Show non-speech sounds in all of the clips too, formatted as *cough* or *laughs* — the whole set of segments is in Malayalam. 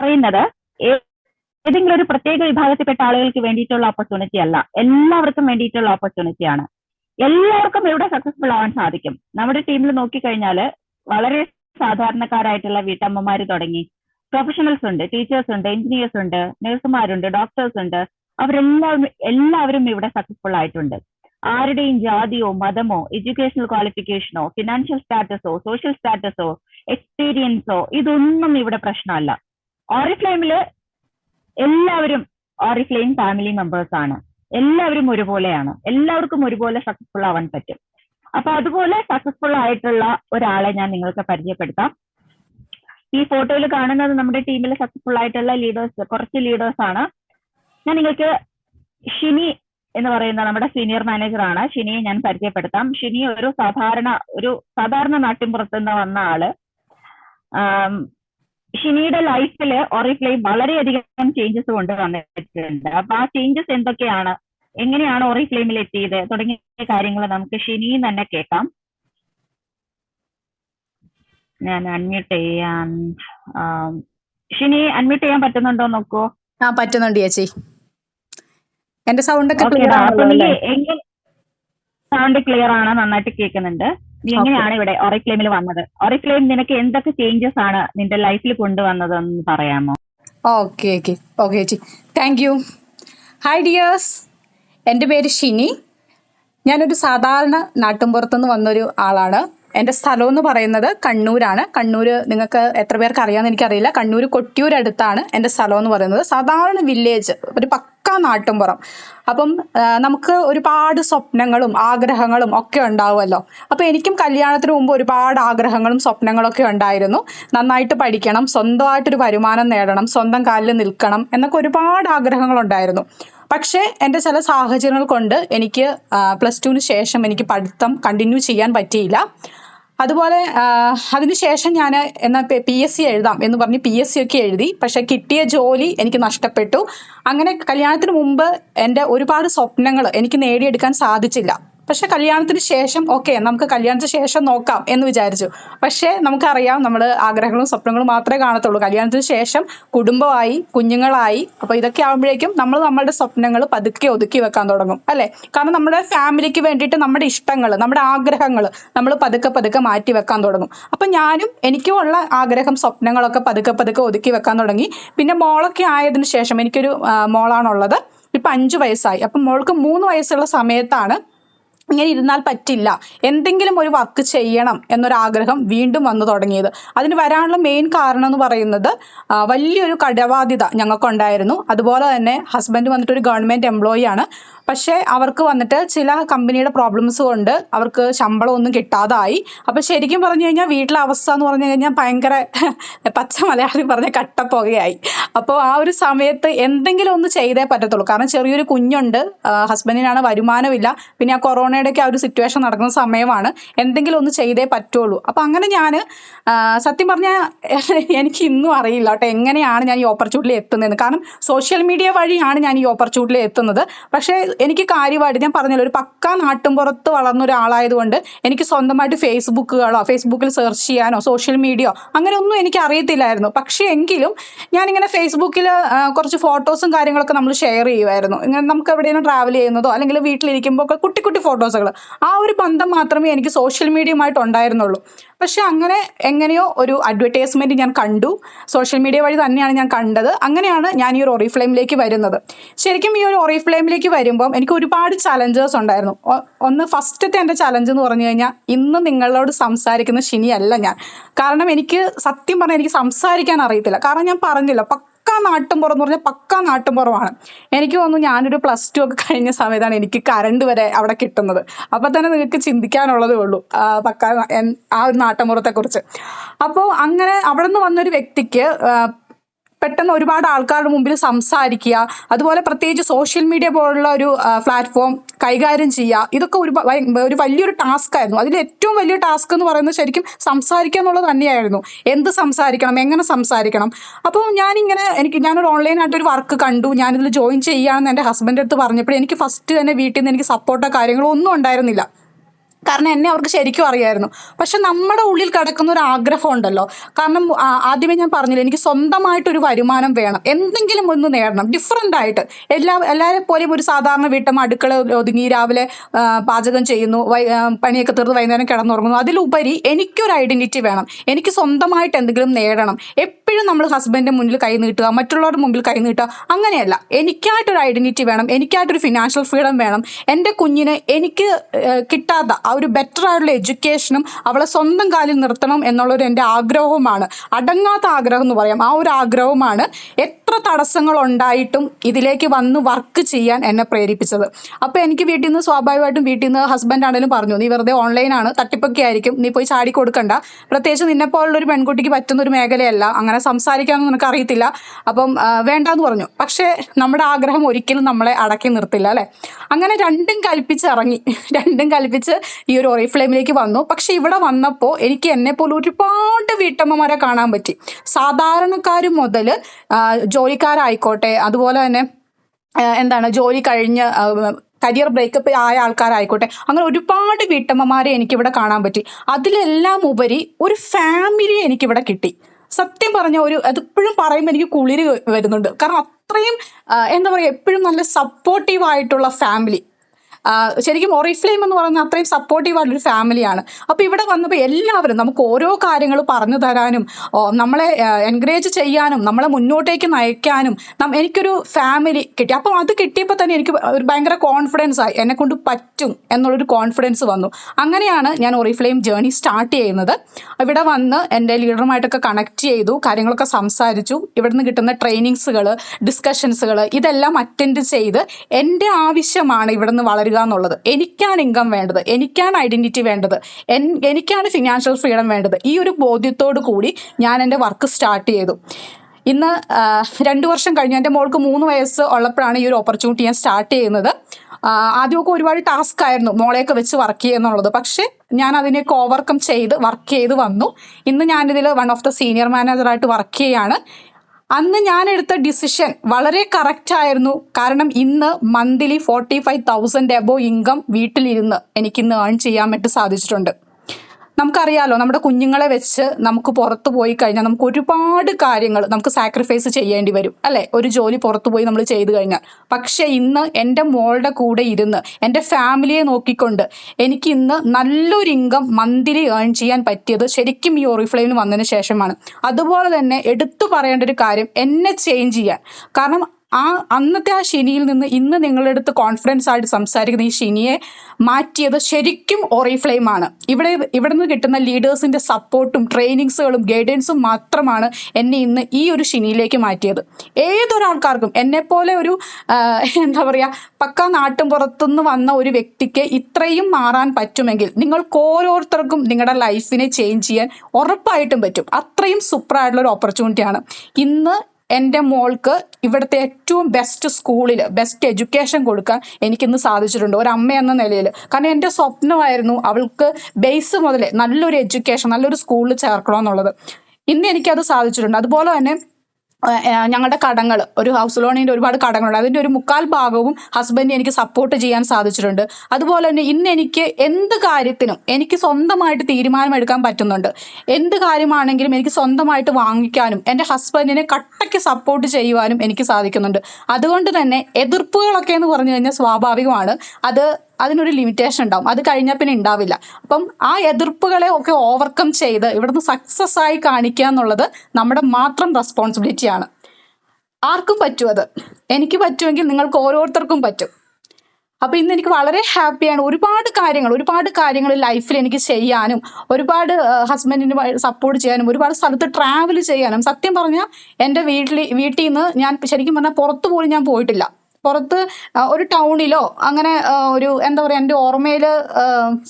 പറയുന്നത് ഏതെങ്കിലും ഒരു പ്രത്യേക വിഭാഗത്തിൽപ്പെട്ട ആളുകൾക്ക് വേണ്ടിയിട്ടുള്ള ഓപ്പർച്യൂണിറ്റി അല്ല. എല്ലാവർക്കും വേണ്ടിയിട്ടുള്ള ഓപ്പർച്യൂണിറ്റി ആണ്. എല്ലാവർക്കും ഇവിടെ സക്സസ്ഫുൾ ആവാൻ സാധിക്കും. നമ്മുടെ ടീമിൽ നോക്കിക്കഴിഞ്ഞാൽ വളരെ സാധാരണക്കാരായിട്ടുള്ള വീട്ടമ്മമാര് തുടങ്ങി പ്രൊഫഷണൽസ് ഉണ്ട് ടീച്ചേഴ്സ് ഉണ്ട് എഞ്ചിനീയേഴ്സ് ഉണ്ട് നഴ്സുമാരുണ്ട് ഡോക്ടേഴ്സ് ഉണ്ട്. അവരെല്ലാവരും എല്ലാവരും ഇവിടെ സക്സസ്ഫുൾ ആയിട്ടുണ്ട്. ആരുടെയും ജാതിയോ മതമോ എഡ്യൂക്കേഷണൽ ക്വാളിഫിക്കേഷനോ ഫിനാൻഷ്യൽ സ്റ്റാറ്റസോ സോഷ്യൽ സ്റ്റാറ്റസോ എക്സ്പീരിയൻസോ ഇതൊന്നും ഇവിടെ പ്രശ്നമല്ല. ഓറിഫ്ലെയിമിൽ എല്ലാവരും ഓറിഫ്ലെയിം ഫാമിലി മെമ്പേഴ്സ് ആണ്. എല്ലാവരും ഒരുപോലെയാണ്. എല്ലാവർക്കും ഒരുപോലെ സക്സസ്ഫുൾ ആവാൻ പറ്റും. അപ്പൊ അതുപോലെ സക്സസ്ഫുൾ ആയിട്ടുള്ള ഒരാളെ ഞാൻ നിങ്ങൾക്ക് പരിചയപ്പെടുത്താം. ഈ ഫോട്ടോയിൽ കാണുന്നത് നമ്മുടെ ടീമിൽ സക്സസ്ഫുൾ ആയിട്ടുള്ള ലീഡേഴ്സ് കുറച്ച് ലീഡേഴ്സ് ആണ്. ഞാൻ നിങ്ങൾക്ക് ഷിനി എന്ന് പറയുന്ന നമ്മുടെ സീനിയർ മാനേജർ ആണ്. ഷിനിയെ ഞാൻ പരിചയപ്പെടുത്താം. ഷിനി ഒരു സാധാരണ ഒരു സാധാരണ നാട്ടിൻപുറത്ത് നിന്ന് വന്ന ആൾ. ഷിനിയുടെ ലൈഫിൽ ഓറിഫ്ലെയിം വളരെയധികം ചേഞ്ചസ് കൊണ്ടുവന്നിട്ടുണ്ട് അപ്പൊ ആ ചേഞ്ചസ് എന്തൊക്കെയാണ്? എങ്ങനെയാണ് ഓറിഫ്ലെയിമിൽ എത്തിയത്? തുടങ്ങിയ കാര്യങ്ങൾ നമുക്ക് ഷിനിയും തന്നെ കേൾക്കാം. ഞാൻ അൺമ്യൂട്ട് ചെയ്യാൻ ഷിനി അൺമ്യൂട്ട് ചെയ്യാൻ പറ്റുന്നുണ്ടോ നോക്കൂ. ആ പറ്റുന്നുണ്ട് ചേച്ചി. എന്റെ സൗണ്ട് ഒക്കെ ക്ലിയർ സൗണ്ട് ക്ലിയർ ആണ്? നന്നായിട്ട് കേൾക്കുന്നുണ്ട്. നീ എങ്ങനെയാണ് ഇവിടെ ഒറിക്ലെയിമിൽ വന്നത്? ഒറിക്ലെയിം നിനക്ക് എന്തൊക്കെ ചേഞ്ചസ് ആണ് നിന്റെ ലൈഫിൽ കൊണ്ടുവന്നതെന്ന് പറയാമോ? ഓക്കെ ഓക്കെ ഓക്കെ ചേച്ചി. താങ്ക് യു ഹായ് ഡിയേഴ്സ് എന്റെ പേര് ഷിനി. ഞാനൊരു സാധാരണ നാട്ടിൻപുറത്തുനിന്ന് വന്നൊരു ആളാണ്. എന്റെ സ്ഥലം എന്ന് പറയുന്നത് കണ്ണൂരാണ്. കണ്ണൂർ നിങ്ങൾക്ക് എത്ര പേർക്ക് അറിയാമെന്ന് എനിക്കറിയില്ല. കണ്ണൂർ കൊട്ടിയൂർ അടുത്താണ് എന്റെ സ്ഥലം എന്ന് പറയുന്നത്. സാധാരണ വില്ലേജ് ഒരു പക്കാ നാട്ടുംപുറം. അപ്പം നമുക്ക് ഒരുപാട് സ്വപ്നങ്ങളും ആഗ്രഹങ്ങളും ഒക്കെ ഉണ്ടാവുമല്ലോ. അപ്പോൾ എനിക്കും കല്യാണത്തിന് മുമ്പ് ഒരുപാട് ആഗ്രഹങ്ങളും സ്വപ്നങ്ങളൊക്കെ ഉണ്ടായിരുന്നു. നന്നായിട്ട് പഠിക്കണം സ്വന്തമായിട്ടൊരു വരുമാനം നേടണം സ്വന്തം കാലിൽ നിൽക്കണം എന്നൊക്കെ ഒരുപാട് ആഗ്രഹങ്ങളുണ്ടായിരുന്നു പക്ഷേ എന്റെ ചില സാഹചര്യങ്ങൾ കൊണ്ട് എനിക്ക് പ്ലസ് ടുവിന് ശേഷം എനിക്ക് പഠിത്തം കണ്ടിന്യൂ ചെയ്യാൻ പറ്റിയില്ല. അതുപോലെ അതിനുശേഷം ഞാൻ എന്നാൽ പി എസ് സി എഴുതാം എന്ന് പറഞ്ഞ് പി എസ് സി ഒക്കെ എഴുതി. പക്ഷെ കിട്ടിയ ജോലി എനിക്ക് നഷ്ടപ്പെട്ടു. അങ്ങനെ കല്യാണത്തിന് മുമ്പ് എന്റെ ഒരുപാട് സ്വപ്നങ്ങൾ എനിക്ക് നേടിയെടുക്കാൻ സാധിച്ചില്ല. പക്ഷെ കല്യാണത്തിന് ശേഷം ഓക്കെ നമുക്ക് കല്യാണത്തിന് ശേഷം നോക്കാം എന്ന് വിചാരിച്ചു. പക്ഷേ നമുക്കറിയാം നമ്മൾ ആഗ്രഹങ്ങളും സ്വപ്നങ്ങളും മാത്രമേ കാണത്തുള്ളൂ. കല്യാണത്തിന് ശേഷം കുടുംബമായി കുഞ്ഞുങ്ങളായി അപ്പോൾ ഇതൊക്കെ ആകുമ്പോഴേക്കും നമ്മൾ നമ്മളുടെ സ്വപ്നങ്ങൾ പതുക്കെ ഒതുക്കി വെക്കാൻ തുടങ്ങും അല്ലേ? കാരണം നമ്മുടെ ഫാമിലിക്ക് വേണ്ടിയിട്ട് നമ്മുടെ ഇഷ്ടങ്ങൾ നമ്മുടെ ആഗ്രഹങ്ങൾ നമ്മൾ പതുക്കെ പതുക്കെ മാറ്റി വെക്കാൻ തുടങ്ങും. അപ്പം ഞാനും എനിക്കും ഉള്ള ആഗ്രഹം സ്വപ്നങ്ങളൊക്കെ പതുക്കെ പതുക്കെ ഒതുക്കി വെക്കാൻ തുടങ്ങി. പിന്നെ മോളൊക്കെ ആയതിനു ശേഷം എനിക്കൊരു മോളാണുള്ളത്. ഇപ്പം അഞ്ച് വയസ്സായി. അപ്പം മോൾക്ക് മൂന്ന് വയസ്സുള്ള സമയത്താണ് ഇങ്ങനെ ഇരുന്നാൽ പറ്റില്ല. എന്തെങ്കിലും ഒരു വർക്ക് ചെയ്യണം എന്നൊരാഗ്രഹം വീണ്ടും വന്നു തുടങ്ങിയത്. അതിന് വരാനുള്ള മെയിൻ കാരണം എന്ന് പറയുന്നത് വലിയൊരു കടബാധ്യത ഞങ്ങൾക്കുണ്ടായിരുന്നു. അതുപോലെ തന്നെ ഹസ്ബൻഡ് വന്നിട്ട് ഒരു ഗവൺമെന്റ് എംപ്ലോയി ആണ്. പക്ഷേ അവർക്ക് വന്നിട്ട് ചില കമ്പനിയുടെ പ്രോബ്ലംസ് കൊണ്ട് അവർക്ക് ശമ്പളം ഒന്നും കിട്ടാതായി. അപ്പോൾ ശരിക്കും പറഞ്ഞു കഴിഞ്ഞാൽ വീട്ടിലെ അവസ്ഥ എന്ന് പറഞ്ഞു കഴിഞ്ഞാൽ ഭയങ്കര *laughs* പച്ച മലയാളി പറഞ്ഞ കട്ടപ്പുകയായി. അപ്പോൾ ആ ഒരു സമയത്ത് എന്തെങ്കിലും ഒന്ന് ചെയ്തേ പറ്റത്തുള്ളൂ. കാരണം ചെറിയൊരു കുഞ്ഞുണ്ട് ഹസ്ബൻഡിനാണ് വരുമാനമില്ല. പിന്നെ ആ കൊറോണയുടെ ഒക്കെ ആ ഒരു സിറ്റുവേഷൻ നടക്കുന്ന സമയമാണ്. എന്തെങ്കിലും ഒന്ന് ചെയ്തേ പറ്റുള്ളൂ. അപ്പോൾ അങ്ങനെ ഞാൻ സത്യം പറഞ്ഞാൽ *laughs* എനിക്ക് ഇന്നും അറിയില്ല കേട്ടോ എങ്ങനെയാണ് ഞാൻ ഈ ഓപ്പർച്യൂണിറ്റി എത്തുന്നതെന്ന്. കാരണം സോഷ്യൽ മീഡിയ വഴിയാണ് ഞാൻ ഈ ഓപ്പർച്യൂണിറ്റി എത്തുന്നത്. പക്ഷേ എനിക്ക് കാര്യമായിട്ട് ഞാൻ പറഞ്ഞല്ലോ ഒരു പക്കാ നാട്ടുംപുറത്ത് വളർന്ന ഒരാളായതുകൊണ്ട് എനിക്ക് സ്വന്തമായിട്ട് ഫേസ്ബുക്കുകളോ ഫേസ്ബുക്കിൽ സെർച്ച് ചെയ്യാനോ സോഷ്യൽ മീഡിയയോ അങ്ങനെയൊന്നും എനിക്ക് അറിയത്തില്ലായിരുന്നു. പക്ഷേ എങ്കിലും ഞാനിങ്ങനെ ഫേസ്ബുക്കിൽ കുറച്ച് ഫോട്ടോസും കാര്യങ്ങളൊക്കെ നമ്മൾ ഷെയർ ചെയ്യുമായിരുന്നു ഇങ്ങനെ നമുക്ക് എവിടെയെങ്കിലും ട്രാവൽ ചെയ്യുന്നതോ അല്ലെങ്കിൽ വീട്ടിലിരിക്കുമ്പോൾ ഒക്കെ കുട്ടി കുട്ടി ഫോട്ടോസുകൾ ആ ഒരു ബന്ധം മാത്രമേ എനിക്ക് സോഷ്യൽ മീഡിയയുമായിട്ട് ഉണ്ടായിരുന്നുള്ളൂ. പക്ഷെ അങ്ങനെ എങ്ങനെയോ ഒരു അഡ്വർടൈസ്മെന്റ് ഞാൻ കണ്ടു. സോഷ്യൽ മീഡിയ വഴി തന്നെയാണ് ഞാൻ കണ്ടത്. അങ്ങനെയാണ് ഞാൻ ഈ ഒരു ഒറിഫ്ലെയിമിലേക്ക് വരുന്നത്. ശരിക്കും ഈ ഒരു ഒറിഫ്ലെയിമിലേക്ക് വരുമ്പം എനിക്ക് ഒരുപാട് ചലഞ്ചേഴ്സ് ഉണ്ടായിരുന്നു. ഒന്ന് ഫസ്റ്റത്തെ എന്റെ ചലഞ്ച് എന്ന് പറഞ്ഞു കഴിഞ്ഞാൽ ഇന്ന് നിങ്ങളോട് സംസാരിക്കുന്ന ശനിയല്ല ഞാൻ. കാരണം എനിക്ക് സത്യം പറഞ്ഞാൽ എനിക്ക് സംസാരിക്കാൻ അറിയത്തില്ല. കാരണം ഞാൻ പറഞ്ഞില്ല പക്കാ നാട്ടുംപുറം എന്ന് പറഞ്ഞാൽ പക്കാ നാട്ടുംപുറമാണ് എനിക്ക് തോന്നുന്നു ഞാനൊരു പ്ലസ് ടു ഒക്കെ കഴിഞ്ഞ സമയത്താണ് എനിക്ക് കറണ്ട് വരെ അവിടെ കിട്ടുന്നത്. അപ്പം തന്നെ നിങ്ങൾക്ക് ചിന്തിക്കാനുള്ളതേ ഉള്ളൂ പക്ക ആ ഒരു നാട്ടുംപുറത്തെക്കുറിച്ച് അപ്പോൾ അങ്ങനെ അവിടെ നിന്ന് വന്നൊരു വ്യക്തിക്ക് പെട്ടെന്ന് ഒരുപാട് ആൾക്കാരുടെ മുമ്പിൽ സംസാരിക്കുക അതുപോലെ പ്രത്യേകിച്ച് സോഷ്യൽ മീഡിയ പോലുള്ള ഒരു പ്ലാറ്റ്ഫോം കൈകാര്യം ചെയ്യുക ഇതൊക്കെ ഒരു ഒരു വലിയൊരു ടാസ്ക് ആയിരുന്നു. അതിൽ ഏറ്റവും വലിയ ടാസ്ക് എന്ന് പറയുന്നത് ശരിക്കും സംസാരിക്കുക എന്നുള്ളത് തന്നെയായിരുന്നു. എന്ത് സംസാരിക്കണം എങ്ങനെ സംസാരിക്കണം. അപ്പോൾ ഞാനിങ്ങനെ എനിക്ക് ഞാനൊരു ഓൺലൈനായിട്ട് ഒരു വർക്ക് കണ്ടു. ഞാനിതിൽ ജോയിൻ ചെയ്യുകയാണെന്ന് എന്റെ ഹസ്ബൻഡ് അടുത്ത് പറഞ്ഞപ്പോൾ എനിക്ക് ഫസ്റ്റ് തന്നെ വീട്ടിൽ നിന്ന് എനിക്ക് സപ്പോർട്ടോ കാര്യങ്ങളോ ഒന്നും ഉണ്ടായിരുന്നില്ല. കാരണം എന്നെ അവർക്ക് ശരിക്കും അറിയായിരുന്നു. പക്ഷെ നമ്മുടെ ഉള്ളിൽ കിടക്കുന്ന ഒരു ആഗ്രഹം ഉണ്ടല്ലോ. കാരണം ആദ്യമേ ഞാൻ പറഞ്ഞില്ല എനിക്ക് സ്വന്തമായിട്ടൊരു വരുമാനം വേണം. എന്തെങ്കിലും ഒന്ന് നേടണം. ഡിഫറെന്റ് ആയിട്ട്. എല്ലാ എല്ലാവരെ പോലെയും ഒരു സാധാരണ വീട്ടമ്മ അടുക്കള ഒതുങ്ങി രാവിലെ പാചകം ചെയ്യുന്നു പണിയൊക്കെ തീർന്ന് വൈകുന്നേരം കിടന്നുറങ്ങുന്നു. അതിലുപരി എനിക്കൊരു ഐഡന്റിറ്റി വേണം. എനിക്ക് സ്വന്തമായിട്ട് എന്തെങ്കിലും നേടണം. എപ്പോഴും നമ്മൾ ഹസ്ബൻഡിന്റെ മുന്നിൽ കൈ നീട്ടുക മറ്റുള്ളവരുടെ മുമ്പിൽ കൈ നീട്ടുക അങ്ങനെയല്ല. എനിക്കായിട്ടൊരു ഐഡന്റിറ്റി വേണം. എനിക്കായിട്ടൊരു ഫിനാൻഷ്യൽ ഫ്രീഡം വേണം. എന്റെ കുഞ്ഞിനെ എനിക്ക് കിട്ടാത്ത ഒരു ബെറ്റർ ആയിട്ടുള്ള എഡ്യൂക്കേഷനും അവളെ സ്വന്തം കാലിൽ നിർത്തണം എന്നുള്ളൊരു എന്റെ ആഗ്രഹവുമാണ്. അടങ്ങാത്ത ആഗ്രഹം എന്ന് പറയാം. ആ ഒരു ആഗ്രഹവുമാണ്. തടസ്സങ്ങൾ ഉണ്ടായിട്ടും ഇതിലേക്ക് വന്ന് വർക്ക് ചെയ്യാൻ എന്നെ പ്രേരിപ്പിച്ചത്. അപ്പോൾ എനിക്ക് വീട്ടിൽ നിന്ന് സ്വാഭാവികമായിട്ടും വീട്ടിൽ നിന്ന് ഹസ്ബൻഡ് ആണെങ്കിലും പറഞ്ഞു നീ വെറുതെ ഓൺലൈനാണ് തട്ടിപ്പൊക്കെ ആയിരിക്കും നീ പോയി ചാടി കൊടുക്കണ്ട. പ്രത്യേകിച്ച് നിന്നെ പോലുള്ള ഒരു പെൺകുട്ടിക്ക് പറ്റുന്ന ഒരു മേഖലയല്ല അങ്ങനെ സംസാരിക്കാമെന്ന് നിനക്ക് അറിയത്തില്ല. അപ്പം വേണ്ടാന്ന് പറഞ്ഞു. പക്ഷേ നമ്മുടെ ആഗ്രഹം ഒരിക്കലും നമ്മളെ അടക്കി നിർത്തില്ല അല്ലേ? അങ്ങനെ രണ്ടും കൽപ്പിച്ച് ഇറങ്ങി രണ്ടും കൽപ്പിച്ച് ഈ ഒരു ഒറിഫ്ലെയിമിലേക്ക് വന്നു. പക്ഷെ ഇവിടെ വന്നപ്പോൾ എനിക്ക് എന്നെ പോലെ ഒരുപാട് വീട്ടമ്മമാരെ കാണാൻ പറ്റി. സാധാരണക്കാർ മുതൽ ജോലിക്കാരായിക്കോട്ടെ അതുപോലെ തന്നെ എന്താണ് ജോലി കഴിഞ്ഞ് കരിയർ ബ്രേക്കപ്പ് ആയ ആൾക്കാരായിക്കോട്ടെ അങ്ങനെ ഒരുപാട് വീട്ടമ്മമാരെ എനിക്കിവിടെ കാണാൻ പറ്റി. അതിലെല്ലാം ഉപരി ഒരു ഫാമിലി എനിക്കിവിടെ കിട്ടി. സത്യം പറഞ്ഞ ഒരു അതിപ്പോഴും പറയുമ്പോൾ എനിക്ക് കുളിര് വരുന്നുണ്ട്. കാരണം അത്രയും എന്താ പറയുക എപ്പോഴും നല്ല സപ്പോർട്ടീവ് ആയിട്ടുള്ള ഫാമിലി. ശരിക്കും ഒറിഫ്ലെയിം എന്ന് പറയുന്നത് അത്രയും സപ്പോർട്ടീവ് ആയിട്ടുള്ള ഒരു ഫാമിലിയാണ് അപ്പോൾ ഇവിടെ വന്നപ്പോൾ എല്ലാവരും നമുക്ക് ഓരോ കാര്യങ്ങൾ പറഞ്ഞു തരാനും നമ്മളെ എൻകറേജ് ചെയ്യാനും നമ്മളെ മുന്നോട്ടേക്ക് നയിക്കാനും എനിക്കൊരു ഫാമിലി കിട്ടി. അപ്പം അത് കിട്ടിയപ്പോൾ തന്നെ എനിക്ക് ഒരു ഭയങ്കര കോൺഫിഡൻസ് ആയി. എന്നെ കൊണ്ട് പറ്റും എന്നുള്ളൊരു കോൺഫിഡൻസ് വന്നു. അങ്ങനെയാണ് ഞാൻ ഒറിഫ്ലെയിം ജേർണി സ്റ്റാർട്ട് ചെയ്യുന്നത്. ഇവിടെ വന്ന് എന്റെ ലീഡറുമായിട്ടൊക്കെ കണക്ട് ചെയ്തു കാര്യങ്ങളൊക്കെ സംസാരിച്ചു. ഇവിടുന്ന് കിട്ടുന്ന ട്രെയിനിങ്സുകൾ ഡിസ്കഷൻസുകൾ ഇതെല്ലാം അറ്റൻഡ് ചെയ്ത് എന്റെ ആവശ്യമാണ് ഇവിടുന്ന് വളരുക എന്നുള്ളത്. എനിക്കാണ് ഇൻകം വേണ്ടത്. എനിക്കാണ് ഐഡന്റിറ്റി വേണ്ടത്. എനിക്കാണ് ഫിനാൻഷ്യൽ ഫ്രീഡം വേണ്ടത്. ഈ ഒരു ബോധ്യത്തോടു കൂടി ഞാൻ എന്റെ വർക്ക് സ്റ്റാർട്ട് ചെയ്തു. ഇന്ന് രണ്ടു വർഷം കഴിഞ്ഞു. എന്റെ മോൾക്ക് മൂന്ന് വയസ്സ് ഉള്ളപ്പോഴാണ് ഈ ഒരു ഓപ്പർച്യൂണിറ്റി ഞാൻ സ്റ്റാർട്ട് ചെയ്യുന്നത്. ആദ്യമൊക്കെ ഒരുപാട് ടാസ്ക് ആയിരുന്നു മോളെയൊക്കെ വെച്ച് വർക്ക് ചെയ്യുന്നുള്ളത് പക്ഷേ ഞാൻ അതിനെയൊക്കെ ഓവർകം ചെയ്ത് വർക്ക് ചെയ്ത് വന്നു. ഇന്ന് ഞാനിതിൽ വൺ ഓഫ് ദ സീനിയർ മാനേജറായിട്ട് വർക്ക് ചെയ്യാണ്. അന്ന് ഞാൻ എടുത്ത ഡിസിഷൻ വളരെ കറക്റ്റ് ആയിരുന്നു. കാരണം ഇന്ന് monthly forty five thousand above income വീട്ടിലിരുന്ന് എനിക്കിന്ന് ഏൺ ചെയ്യാൻ വേണ്ടി സാധിച്ചിട്ടുണ്ട്. നമുക്കറിയാലോ നമ്മുടെ കുഞ്ഞുങ്ങളെ വെച്ച് നമുക്ക് പുറത്തു പോയി കഴിഞ്ഞാൽ നമുക്ക് ഒരുപാട് കാര്യങ്ങൾ നമുക്ക് സാക്രിഫൈസ് ചെയ്യേണ്ടി വരും അല്ലെ? ഒരു ജോലി പുറത്തു പോയി നമ്മൾ ചെയ്തു കഴിഞ്ഞാൽ. പക്ഷെ ഇന്ന് എന്റെ മോളുടെ കൂടെ ഇരുന്ന് എന്റെ ഫാമിലിയെ നോക്കിക്കൊണ്ട് എനിക്ക് ഇന്ന് നല്ലൊരു ഇൻകം മന്ത്ലി ഏൺ ചെയ്യാൻ പറ്റിയത് ശരിക്കും ഈ ഓറിഫ്ലെയിമിൽ വന്നതിന് ശേഷമാണ്. അതുപോലെ തന്നെ എടുത്തു പറയേണ്ട ഒരു കാര്യം എന്നെ ചേഞ്ച് ചെയ്യാൻ. കാരണം ആ അന്നത്തെ ആ ശനിയിൽ നിന്ന് ഇന്ന് നിങ്ങളുടെ അടുത്ത് കോൺഫിഡൻസ് ആയിട്ട് സംസാരിക്കുന്ന ഈ ശനിയെ മാറ്റിയത് ശരിക്കും ഓറിഫ്ലെയിം ആണ്. ഇവിടെ ഇവിടെ നിന്ന് കിട്ടുന്ന ലീഡേഴ്സിന്റെ സപ്പോർട്ടും ട്രെയിനിങ്സുകളും ഗൈഡൻസും മാത്രമാണ് എന്നെ ഇന്ന് ഈ ഒരു ശനിയിലേക്ക് മാറ്റിയത്. ഏതൊരാൾക്കാർക്കും എന്നെ പോലെ ഒരു എന്താ പറയുക പക്ക നാട്ടും പുറത്തുനിന്ന് വന്ന ഒരു വ്യക്തിക്ക് ഇത്രയും മാറാൻ പറ്റുമെങ്കിൽ നിങ്ങൾക്ക് ഓരോരുത്തർക്കും നിങ്ങളുടെ ലൈഫിനെ ചേഞ്ച് ചെയ്യാൻ ഉറപ്പായിട്ടും പറ്റും. അത്രയും സൂപ്പറായിട്ടുള്ള ഒരു ഓപ്പർച്യൂണിറ്റിയാണ് ഇന്ന് എന്റെ മോൾക്ക് ഇവിടുത്തെ ഏറ്റവും ബെസ്റ്റ് സ്കൂളിൽ ബെസ്റ്റ് എഡ്യൂക്കേഷൻ കൊടുക്കാൻ എനിക്കിന്ന് സാധിച്ചിട്ടുണ്ട്. ഒരു അമ്മ എന്ന നിലയിൽ കാരണം എന്റെ സ്വപ്നമായിരുന്നു അവൾക്ക് ബേസ് മുതലേ നല്ലൊരു എഡ്യൂക്കേഷൻ നല്ലൊരു സ്കൂളിൽ ചേർക്കണമെന്നുള്ളത്. ഇന്ന് എനിക്കത് സാധിച്ചിട്ടുണ്ട്. അതുപോലെ തന്നെ ഞങ്ങളുടെ കടങ്ങൾ ഒരു ഹൗസ് ലോണിന്റെ ഒരുപാട് കടങ്ങളുണ്ട്. അതിന്റെ ഒരു മുക്കാൽ ഭാഗവും ഹസ്ബൻഡ് എനിക്ക് സപ്പോർട്ട് ചെയ്യാൻ സാധിച്ചിട്ടുണ്ട്. അതുപോലെ തന്നെ ഇന്ന് എനിക്ക് എന്ത് കാര്യത്തിനും എനിക്ക് സ്വന്തമായിട്ട് തീരുമാനമെടുക്കാൻ പറ്റുന്നുണ്ട്. എന്ത് കാര്യമാണെങ്കിലും എനിക്ക് സ്വന്തമായിട്ട് വാങ്ങിക്കാനും എന്റെ ഹസ്ബൻഡിനെ കട്ടയ്ക്ക് സപ്പോർട്ട് ചെയ്യുവാനും എനിക്ക് സാധിക്കുന്നുണ്ട്. അതുകൊണ്ട് തന്നെ എതിർപ്പുകളൊക്കെ എന്ന് പറഞ്ഞു കഴിഞ്ഞാൽ സ്വാഭാവികമാണ്. അത് അതിനൊരു ലിമിറ്റേഷൻ ഉണ്ടാവും. അത് കഴിഞ്ഞാൽ പിന്നെ ഉണ്ടാവില്ല അപ്പം ആ എതിർപ്പുകളെ ഒക്കെ ഓവർകം ചെയ്ത് ഇവിടുന്ന് സക്സസ് ആയി കാണിക്കുക എന്നുള്ളത് നമ്മുടെ മാത്രം റെസ്പോൺസിബിലിറ്റിയാണ് ആർക്കും പറ്റും അത്. എനിക്ക് പറ്റുമെങ്കിൽ നിങ്ങൾക്ക് ഓരോരുത്തർക്കും പറ്റും. അപ്പൊ ഇന്ന് എനിക്ക് വളരെ ഹാപ്പിയാണ് ഒരുപാട് കാര്യങ്ങൾ ഒരുപാട് കാര്യങ്ങൾ ലൈഫിൽ എനിക്ക് ചെയ്യാനും ഒരുപാട് ഹസ്ബൻഡിന് സപ്പോർട്ട് ചെയ്യാനും ഒരുപാട് സ്ഥലത്ത് ട്രാവൽ ചെയ്യാനും. സത്യം പറഞ്ഞാൽ എന്റെ വീട്ടിൽ വീട്ടിൽ നിന്ന് ഞാൻ ശരിക്കും പറഞ്ഞാൽ പുറത്തു പോലും ഞാൻ പോയിട്ടില്ല. പുറത്ത് ഒരു ടൗണിലോ അങ്ങനെ ഒരു എന്താ പറയുക എന്റെ ഓർമ്മയിൽ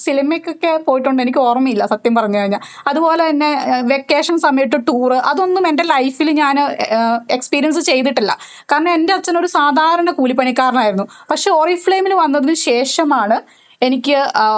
സിനിമയ്ക്കൊക്കെ പോയിട്ടുണ്ട്. എനിക്ക് ഓർമ്മയില്ല സത്യം പറഞ്ഞു കഴിഞ്ഞാൽ അതുപോലെ തന്നെ വെക്കേഷൻ സമയത്ത് ടൂറ് അതൊന്നും എന്റെ ലൈഫിൽ ഞാൻ എക്സ്പീരിയൻസ് ചെയ്തിട്ടില്ല. കാരണം എന്റെ അച്ഛൻ ഒരു സാധാരണ കൂലിപ്പണിക്കാരനായിരുന്നു. പക്ഷെ ഓറിഫ്ലെയിമിൽ വന്നതിന് ശേഷമാണ് എനിക്ക്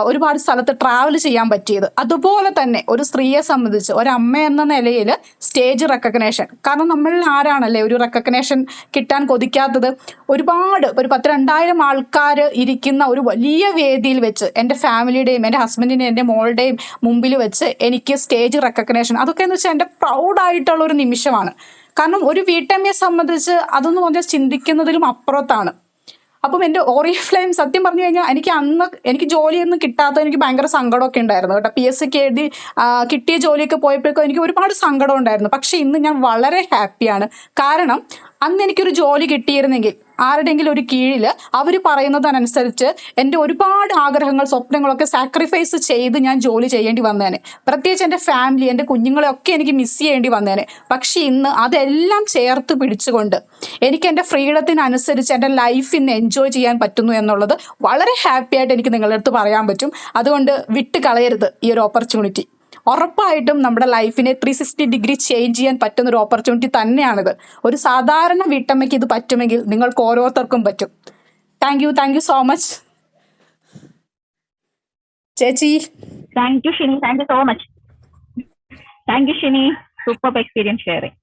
ഒരുപാട് സ്ഥലത്ത് ട്രാവൽ ചെയ്യാൻ പറ്റിയത്. അതുപോലെ തന്നെ ഒരു സ്ത്രീയെ സംബന്ധിച്ച് ഒരമ്മ എന്ന നിലയിൽ സ്റ്റേജ് റെക്കഗ്നേഷൻ കാരണം നമ്മളിൽ ആരാണല്ലേ ഒരു റെക്കഗ്നേഷൻ കിട്ടാൻ കൊതിക്കാത്തത്? ഒരുപാട് ഒരു പത്ത് രണ്ടായിരം ആൾക്കാർ ഇരിക്കുന്ന ഒരു വലിയ വേദിയിൽ വെച്ച് എന്റെ ഫാമിലിയുടെയും എന്റെ ഹസ്ബൻഡിന്റെയും എന്റെ മോളുടെയും മുമ്പിൽ വെച്ച് എനിക്ക് സ്റ്റേജ് റെക്കഗ്നേഷൻ അതൊക്കെ എന്ന് വെച്ചാൽ എന്റെ പ്രൗഡായിട്ടുള്ള ഒരു നിമിഷമാണ്. കാരണം ഒരു വീട്ടമ്മയെ സംബന്ധിച്ച് അതൊന്നും പറഞ്ഞാൽ ചിന്തിക്കുന്നതിലും അപ്പുറത്താണ്. അപ്പം എന്റെ ഓറി ഫ്ലെയിം സത്യം പറഞ്ഞു കഴിഞ്ഞാൽ എനിക്ക് അന്ന് എനിക്ക് ജോലിയൊന്നും കിട്ടാത്ത എനിക്ക് ഭയങ്കര സങ്കടമൊക്കെ ഉണ്ടായിരുന്നു കേട്ടോ. പി എസ് സിക്ക് എഴുതി കിട്ടിയ ജോലിയൊക്കെ പോയപ്പോഴേക്കും എനിക്ക് ഒരുപാട് സങ്കടം ഉണ്ടായിരുന്നു. പക്ഷെ ഇന്ന് ഞാൻ വളരെ ഹാപ്പിയാണ് കാരണം അന്ന് എനിക്കൊരു ജോലി കിട്ടിയിരുന്നെങ്കിൽ ആരുടെയെങ്കിലും ഒരു കീഴിൽ അവർ പറയുന്നതിനനുസരിച്ച് എന്റെ ഒരുപാട് ആഗ്രഹങ്ങൾ സ്വപ്നങ്ങളൊക്കെ സാക്രിഫൈസ് ചെയ്ത് ഞാൻ ജോലി ചെയ്യേണ്ടി വന്നേനെ. പ്രത്യേകിച്ച് എന്റെ ഫാമിലി എന്റെ കുഞ്ഞുങ്ങളെയൊക്കെ എനിക്ക് മിസ് ചെയ്യേണ്ടി വന്നേനെ. പക്ഷേ ഇന്ന് അതെല്ലാം ചേർത്ത് പിടിച്ചുകൊണ്ട് എനിക്ക് എന്റെ ഫ്രീഡത്തിനനുസരിച്ച് എന്റെ ലൈഫ് ഇന്ന് എൻജോയ് ചെയ്യാൻ പറ്റുന്നു എന്നുള്ളത് വളരെ ഹാപ്പി ആയിട്ട് എനിക്ക് നിങ്ങളുടെ അടുത്ത് പറയാൻ പറ്റും. അതുകൊണ്ട് വിട്ട് കളയരുത് ഈ ഒരു ഓപ്പർച്യൂണിറ്റി ഉറപ്പായിട്ടും നമ്മുടെ ലൈഫിനെ ത്രീ സിക്സ്റ്റി ഡിഗ്രി ചേഞ്ച് ചെയ്യാൻ പറ്റുന്ന ഒരു ഓപ്പർച്യൂണിറ്റി തന്നെയാണിത്. ഒരു സാധാരണ വീട്ടമ്മയ്ക്ക് ഇത് പറ്റുമെങ്കിൽ നിങ്ങൾക്ക് ഓരോരുത്തർക്കും പറ്റും. Thank you thank you so much ചേച്ചി. Thank you Shini. Thank you so much thank you Shini. Super experience sharing